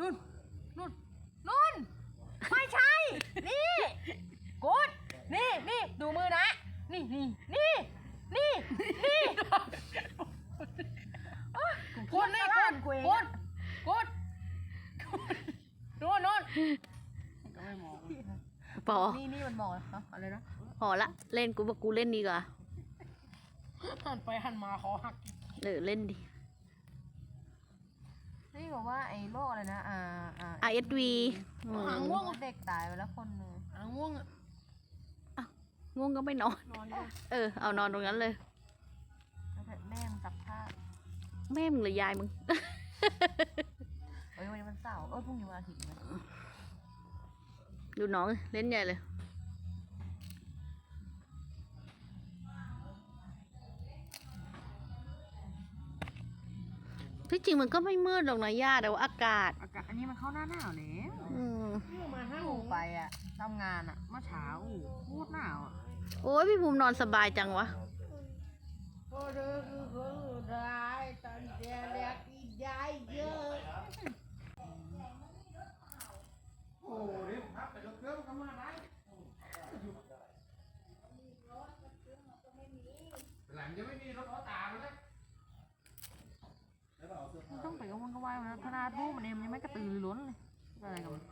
นู่นนู่นนู่นไม่ใช่ นี่กูดนี่นี่ดูมือนะ นี่นี่นี่นี่นี่กูดนี่กูดกูดกูดนู่นนู่นก็ไม่มองพอนี่นี่มันมองเหรออะไรนะพอละ เล่นกูบอกกูเล่นดีกว่าหันไปหันมาคอหักเออเล่นดิ นี่บอกว่าไอ้โรคอะไรนะ อ่าอ่า RSV อืมหางง่วง เด็กตายไปแล้วคนหนึงหางง่วงอะง่วงก็ไม่นอน นอนอยู่เออ เอานอนตรงนั้นเลย แล้วแต่แม่มันจับผ้าแม่มึงหรือยายมึง เอ้ยวันนี้มันเสาร์เอ้ยพรุ่งนี้วันอาทิตย์นะดูน้องเล่นใหญ่เลย ที่จริงมันก็ไม่มืดหรอกนะย่าแต่ว่าอากาศอากาศอันนี้มันเข้าหน้าหนาวแล้วอืมมาห้าโมงไปอะทำงานอะเมื่อเช้าพูดหนาวอะโอ้ยพี่ภูมินอนสบายจังวะพอเธอคือคนสุดท้ายตอนเดียเรียกอีกได้เยอะโอ้ยพักไปรถเครื่องก็มาได้หลังจะไม่มีรถ ขนาดพูดมันเองยังไม่กระตือรือร้นเลยอะไรกับมัน